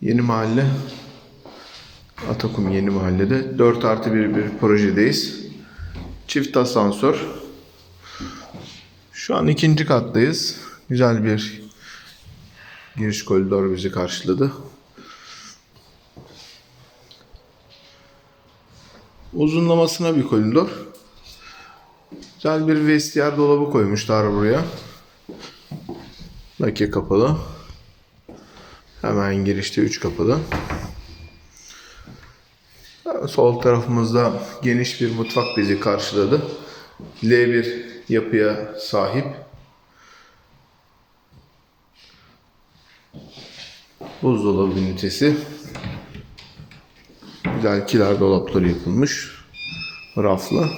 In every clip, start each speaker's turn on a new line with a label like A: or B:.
A: Yeni Mahalle Atakum Yeni Mahalle'de 4 artı bir bir projedeyiz. Çift asansör. Şu an ikinci kattayız. Güzel bir giriş koridor bizi karşıladı. Uzunlamasına bir koridor. Güzel bir vestiyer dolabı koymuşlar buraya. Lake kapalı. Hemen girişte 3 kapılı. Sol tarafımızda geniş bir mutfak bizi karşıladı. L1 yapıya sahip. Buzdolabı ünitesi. Güzel kiler dolapları yapılmış. Raflı.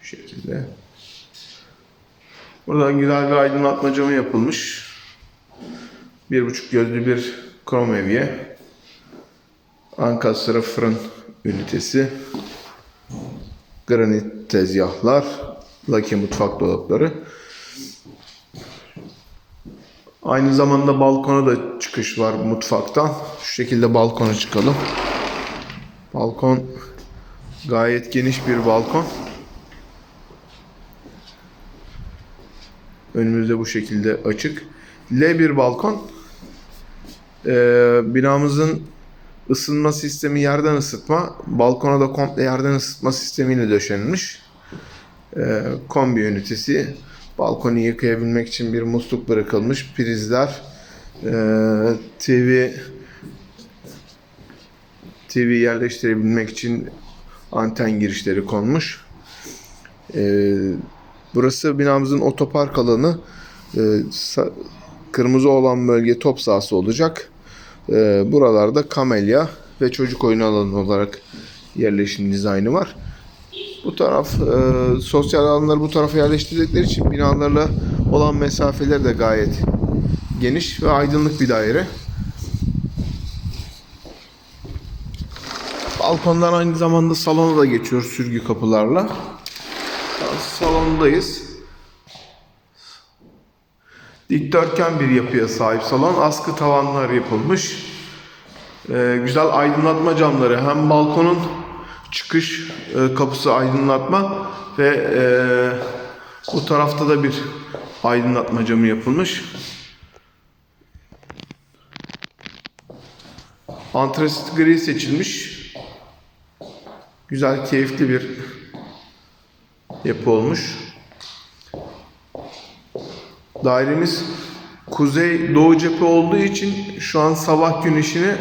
A: Bu şekilde. Buradan güzel bir aydınlatma camı yapılmış. Bir buçuk gözlü bir krom evye. Ankastre fırın ünitesi. Granit tezgahlar. Laki mutfak dolapları. Aynı zamanda balkona da çıkış var mutfaktan. Şu şekilde balkona çıkalım. Balkon gayet geniş bir balkon. Önümüzde bu şekilde açık. L1 balkon. Ee, binamızın ısınma sistemi yerden ısıtma. Balkona da komple yerden ısıtma sistemiyle döşenmiş. Ee, kombi ünitesi. Balkonu yıkayabilmek için bir musluk bırakılmış. Prizler. ee, TV TV yerleştirebilmek için anten girişleri konmuş. Ee, burası binamızın otopark alanı. Sa- kırmızı olan bölge top sahası olacak. Ee, buralarda kamelya ve çocuk oyunu alanı olarak yerleşim dizaynı var. Bu taraf e, sosyal alanları bu tarafa yerleştirdikleri için binalarla olan mesafeler de gayet geniş ve aydınlık bir daire. Balkondan aynı zamanda salona da geçiyor sürgü kapılarla. Salondayız. Dikdörtgen bir yapıya sahip salon. Askı tavanlar yapılmış. Ee, güzel aydınlatma camları. Hem balkonun çıkış e, kapısı aydınlatma ve e, bu tarafta da bir aydınlatma camı yapılmış. Antrasit gri seçilmiş. Güzel, keyifli bir yapı olmuş. Dairemiz kuzey doğu cephe olduğu için şu an sabah güneşini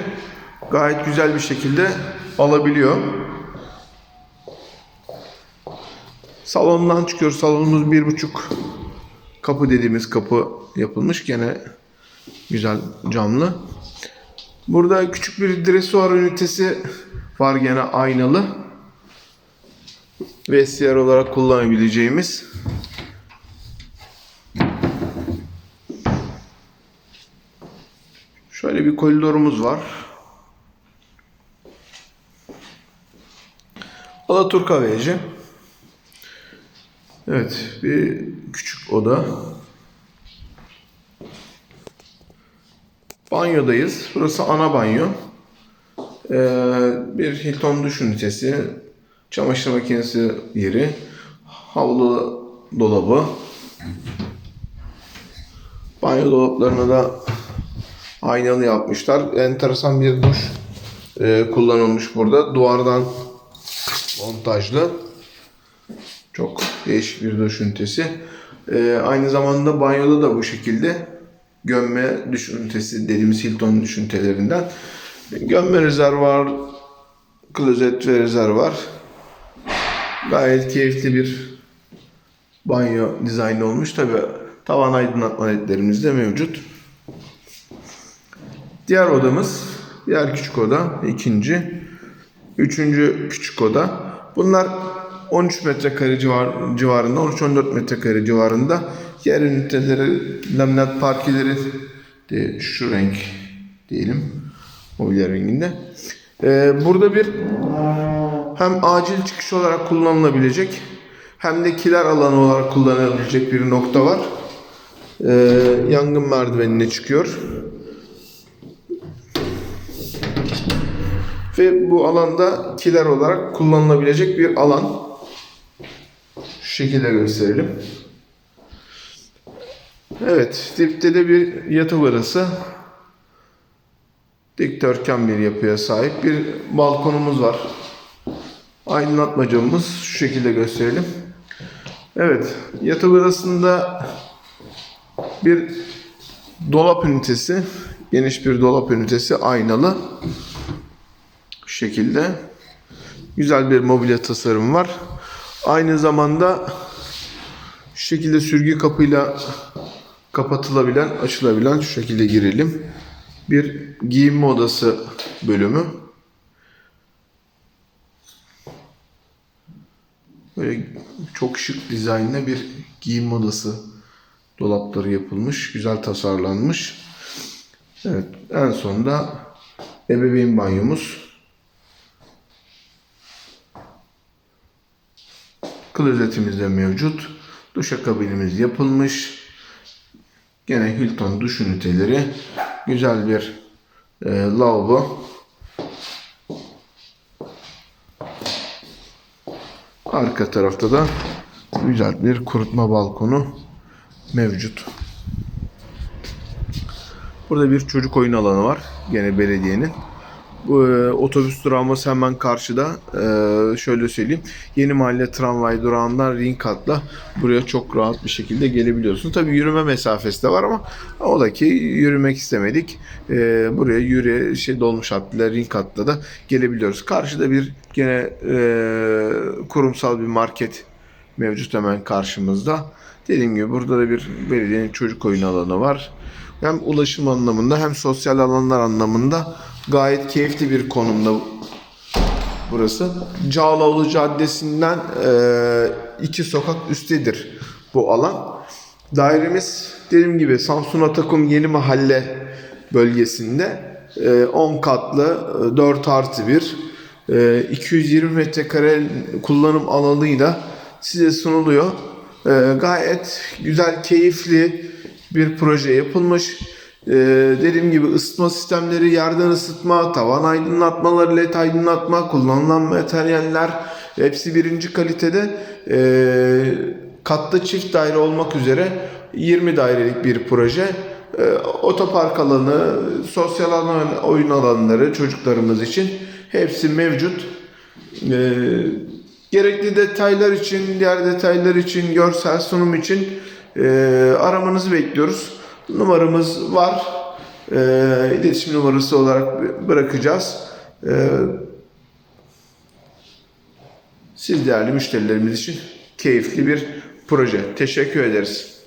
A: gayet güzel bir şekilde alabiliyor. Salondan çıkıyoruz. Salonumuz bir buçuk kapı dediğimiz kapı yapılmış. Gene güzel camlı. Burada küçük bir dresuar ünitesi var gene aynalı. Vestiyer olarak kullanabileceğimiz. Şöyle bir koridorumuz var. Alaturka VC. Evet, bir küçük oda. Banyodayız. Burası ana banyo. Ee, bir Hilton duş ünitesi, çamaşır makinesi yeri, havlu dolabı. Banyo dolaplarına da aynalı yapmışlar. Enteresan bir duş e, kullanılmış burada. Duvardan montajlı. Çok değişik bir duş ünitesi. E, aynı zamanda banyoda da bu şekilde gömme duş ünitesi dediğimiz Hilton duş ünitelerinden. Gömme rezervuar, klozet ve rezervuar. Gayet keyifli bir banyo dizaynı olmuş. Tabi tavan aydınlatma ledlerimiz de mevcut. Diğer odamız, diğer küçük oda, ikinci, üçüncü küçük oda. Bunlar 13 metrekare civar, civarında, 13-14 metrekare civarında. Yer üniteleri, laminat parkeleri de şu renk diyelim. Mobilya renginde. Ee, burada bir hem acil çıkış olarak kullanılabilecek hem de kiler alanı olarak kullanılabilecek bir nokta var. e, yangın merdivenine çıkıyor. Ve bu alanda kiler olarak kullanılabilecek bir alan. Şu şekilde gösterelim. Evet, dipte de bir yatak odası. Dikdörtgen bir yapıya sahip bir balkonumuz var. Aydınlatma camımız şu şekilde gösterelim. Evet, yatak odasında bir dolap ünitesi, geniş bir dolap ünitesi aynalı. Şu şekilde. Güzel bir mobilya tasarımı var. Aynı zamanda şu şekilde sürgü kapıyla kapatılabilen, açılabilen şu şekilde girelim. Bir giyinme odası bölümü. Böyle çok şık dizaynlı bir giyinme odası dolapları yapılmış. Güzel tasarlanmış. Evet, en sonunda ebeveyn banyomuz. Klozetimiz de mevcut. Duşakabinimiz yapılmış. Gene Hilton duş üniteleri. Güzel bir e, lavabo. Arka tarafta da güzel bir kurutma balkonu mevcut. Burada bir çocuk oyun alanı var. Gene belediyenin. Bu e, otobüs durağımız hemen karşıda. E, şöyle söyleyeyim. Yeni mahalle tramvay durağından ring atla buraya çok rahat bir şekilde gelebiliyorsun. Tabii yürüme mesafesi de var ama o da ki yürümek istemedik. E, buraya yürüye şey dolmuş hattıyla ring atla da gelebiliyoruz. Karşıda bir gene e, kurumsal bir market mevcut hemen karşımızda. Dediğim gibi burada da bir belediyenin çocuk oyun alanı var. Hem ulaşım anlamında hem sosyal alanlar anlamında gayet keyifli bir konumda burası. Cağaloğlu Caddesi'nden e, iki sokak üsttedir bu alan. Dairemiz dediğim gibi Samsun Atakum Yeni Mahalle bölgesinde e, 10 katlı e, 4 artı 1 e, 220 metrekare kullanım alanıyla size sunuluyor. E, gayet güzel, keyifli bir proje yapılmış. Ee, dediğim gibi ısıtma sistemleri, yerden ısıtma, tavan aydınlatmaları, led aydınlatma, kullanılan materyaller hepsi birinci kalitede. Ee, katlı çift daire olmak üzere 20 dairelik bir proje. Ee, otopark alanı, sosyal alan, oyun alanları çocuklarımız için hepsi mevcut. Ee, gerekli detaylar için, diğer detaylar için, görsel sunum için e, aramanızı bekliyoruz. Numaramız var. E, iletişim numarası olarak bırakacağız. E, siz değerli müşterilerimiz için keyifli bir proje. Teşekkür ederiz.